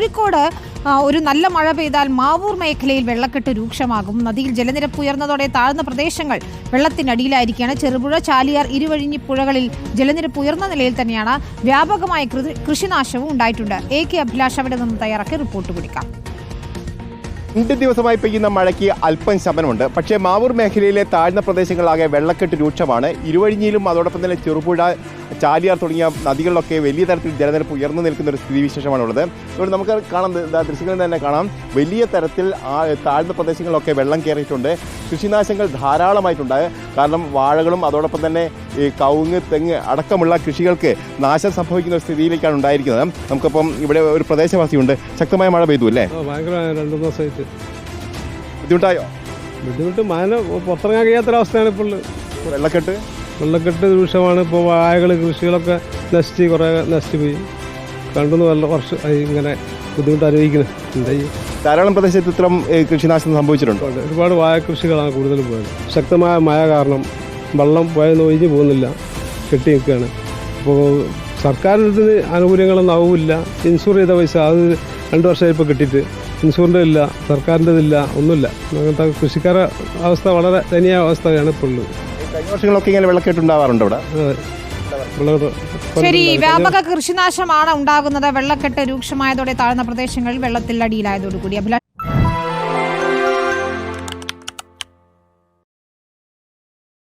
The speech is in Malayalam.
കോഴിക്കോട് ഒരു നല്ല മഴ പെയ്താൽ മാവൂർ മേഖലയിൽ വെള്ളക്കെട്ട് രൂക്ഷമാകും. നദിയിൽ ജലനിരപ്പ് ഉയർന്നതോടെ താഴ്ന്ന പ്രദേശങ്ങൾ വെള്ളത്തിനടിയിലായിരിക്കുകയാണ്. ചെറുപുഴ ചാലിയാർ ഇരുവഴിഞ്ഞി പുഴകളിൽ ജലനിരപ്പ് ഉയർന്ന നിലയിൽ തന്നെയാണ് വ്യാപകമായ കൃഷിനാശവും ഉണ്ടായിട്ടുണ്ട്. എ കെ അഭിലാഷ് അവിടെ നിന്ന് തയ്യാറാക്കി റിപ്പോർട്ട് പിടിക്കാം രണ്ട് ദിവസമായി പെയ്യുന്ന മഴയ്ക്ക് അല്പം ശമനമുണ്ട്. പക്ഷേ മാവൂർ മേഖലയിലെ താഴ്ന്ന പ്രദേശങ്ങളാകെ വെള്ളക്കെട്ട് രൂക്ഷമാണ്. ഇരുവഴിഞ്ഞിയിലും അതോടൊപ്പം തന്നെ ചെറുപുഴ ചാലിയാർ തുടങ്ങിയ നദികളിലൊക്കെ വലിയ തരത്തിൽ ജലനിരപ്പ് ഉയർന്നു നിൽക്കുന്ന ഒരു സ്ഥിതിവിശേഷമാണുള്ളത്. അതുകൊണ്ട് നമുക്ക് കാണാം ദൃശ്യങ്ങളിൽ തന്നെ കാണാം. വലിയ തരത്തിൽ താഴ്ന്ന പ്രദേശങ്ങളിലൊക്കെ വെള്ളം കയറിയിട്ടുണ്ട്. കൃഷിനാശങ്ങൾ ധാരാളമായിട്ടുണ്ട്. കാരണം വാഴകളും അതോടൊപ്പം തന്നെ ഈ കവുങ്ങ് തെങ്ങ് അടക്കമുള്ള കൃഷികൾക്ക് നാശം സംഭവിക്കുന്ന ഒരു സ്ഥിതിയിലേക്കാണ് ഉണ്ടായിരിക്കുന്നത്. നമുക്കിപ്പം ഇവിടെ ഒരു പ്രദേശവാസിയുണ്ട്. ശക്തമായ മഴ പെയ്തു അല്ലേ? രണ്ട് ദിവസമായിട്ട്. ബുദ്ധിമുട്ടായോ? ബുദ്ധിമുട്ട് മഴ പുറത്തിറങ്ങാൻ കഴിയാത്തൊരവസ്ഥയാണ് ഇപ്പോൾ. വെള്ളക്കെട്ട്? വെള്ളക്കെട്ട് രൂക്ഷമാണ്. ഇപ്പോൾ വാഴകൾ കൃഷികളൊക്കെ നശിച്ച് കുറേ നശിച്ചു പോയി രണ്ടു വെള്ള വർഷം ആയി ഇങ്ങനെ ബുദ്ധിമുട്ട് അനുഭവിക്കുന്നത് എന്താ ധാരാളം പ്രദേശത്ത് ഇത്തരം കൃഷിനാശം സംഭവിച്ചിട്ടുണ്ട്. ഒരുപാട് വാഴ കൃഷികളാണ് കൂടുതലും പോയത്. ശക്തമായ മഴ കാരണം വെള്ളം പോയെന്ന് ഒഴിഞ്ഞു പോകുന്നില്ല. കെട്ടി നിൽക്കുകയാണ് അപ്പോൾ സർക്കാരിന്റെ നിന്ന് ആനുകൂല്യങ്ങളൊന്നും ആവില്ല. ഇൻഷുർ ചെയ്ത പൈസ അത് രണ്ട് വർഷമായി ഇപ്പോൾ കിട്ടിയിട്ട്. ഇൻഷുറിന്റെ ഇല്ല സർക്കാരിന്റെ ഇല്ല ഒന്നുമില്ല. അങ്ങനത്തെ കൃഷിക്കാരുടെ അവസ്ഥ വളരെ ദയനീയ അവസ്ഥയാണ് ഇപ്പോൾ ഉള്ളത്. കഴിഞ്ഞ വർഷങ്ങളൊക്കെ ഇങ്ങനെ വെള്ളക്കെട്ടുണ്ടാവാറുണ്ട് ഇവിടെ? ശരി വ്യാപക കൃഷിനാശമാണ് ഉണ്ടാകുന്നത്. വെള്ളക്കെട്ട് രൂക്ഷമായതോടെ താഴ്ന്ന പ്രദേശങ്ങളിൽ വെള്ളത്തിൽ അടിയിലായതോടുകൂടി അഭിലാഷ്